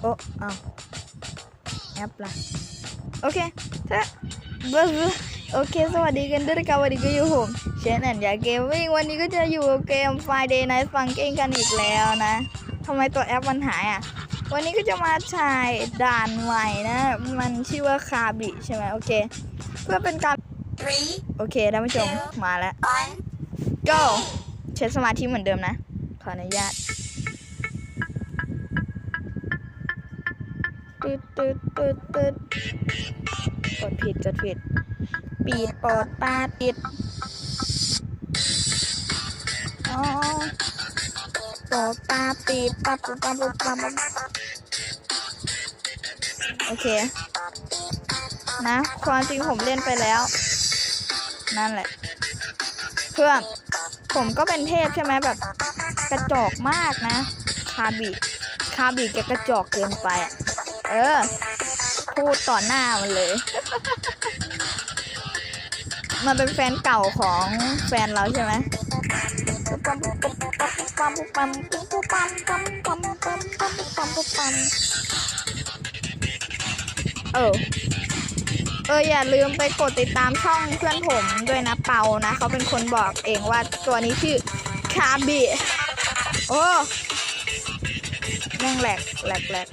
โอ้เอาแอปละโอเคถ้าบื่อโอเค สวัสดีกันด้วยนะครับวันนี้ก็อยู่ผมเชนแอนยาเกมวิ่งวันนี้ก็จะอยู่เกม Friday Night Funkin' กันอีกแล้วนะทำไมตัวแอปมันหายอะ วันนี้ก็จะมาถ่ายด่านใหม่นะ มันชื่อว่าคาบิใช่ไหมโอเค เพื่อเป็นการ Three, โอเคท่านผู้ชมมาแล้ว one, go ใช้สมาธิเหมือนเดิมนะ ขออนุญาต ตึ๊ดตึ๊ดตึ๊ดตึ๊ดกดผิดกดผิด ปีดปอดปาติดอ๋อปอดปาปีดปั๊บปั๊บปั๊บปั๊บปั๊บปั๊บโอเค นะ ความจริงผมเล่นไปแล้ว นั่นแหละ เพื่อน ผมก็เป็นเทพใช่ไหมแบบ กระจอกมากนะ คาบิ คาบิแกกระจอกเกินไปอะ เออ พูดต่อหน้ามันเลย มันเป็นแฟนเก่าของแฟนเราใช่ไหมปั๊มปั๊มปั๊มปั๊มปั๊มปั๊มปั๊มปั๊มปั๊มปั๊มปั๊มปั๊มปั๊มเออ เอออย่าลืมไปกดติดตามช่องเพื่อนผมด้วยนะเปานะ เขาเป็นคนบอกเองว่าตัวนี้ชื่อคาบิ โอ้แม่งแหลกแหลกแหลก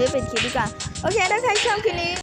รีบปิดคลิปดีกว่า โอเค ถ้าใครชอบคลิปนี้